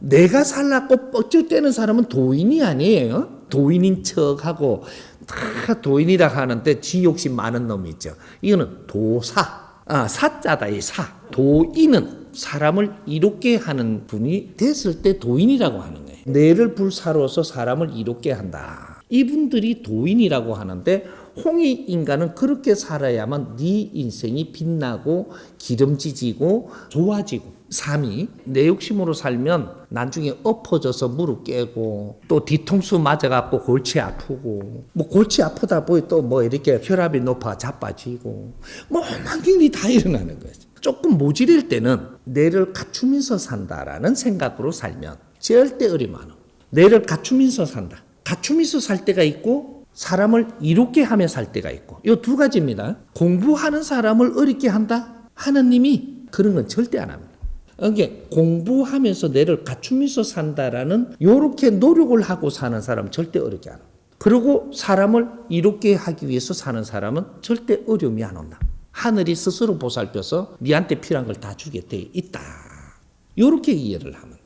내가 살라고 뻑적대는 사람은 도인이 아니에요. 도인인 척하고 다 도인이라 하는데 지 욕심 많은 놈이 있죠. 이거는 도사. 아, 사자다 이 사. 도인은 사람을 이롭게 하는 분이 됐을 때 도인이라고 하는 거예요. 뇌를 불사로서 사람을 이롭게 한다. 이분들이 도인이라고 하는데 홍익 인간은 그렇게 살아야만 네 인생이 빛나고 기름지지고 좋아지고 삶이 내 욕심으로 살면 나중에 엎어져서 무릎 깨고 또 뒤통수 맞아갖고 골치 아프고 뭐 골치 아프다 보니 또 뭐 이렇게 혈압이 높아 자빠지고 뭐 엉망진이 다 일어나는 거죠. 조금 모질일 때는 뇌를 갖추면서 산다라는 생각으로 살면 절대 어려움 안 와. 뇌를 갖추면서 산다. 갖추면서 살 때가 있고 사람을 이롭게 하며 살 때가 있고 이 두 가지입니다. 공부하는 사람을 어렵게 한다. 하나님이 그런 건 절대 안 합니다. 이게 공부하면서 뇌를 갖추면서 산다라는 요렇게 노력을 하고 사는 사람 절대 어렵게 안 합니다. 그리고 사람을 이롭게 하기 위해서 사는 사람은 절대 어려움이 안 온다. 하늘이 스스로 보살펴서 니한테 필요한 걸 다 주게 돼 있다. 요렇게 이해를 하면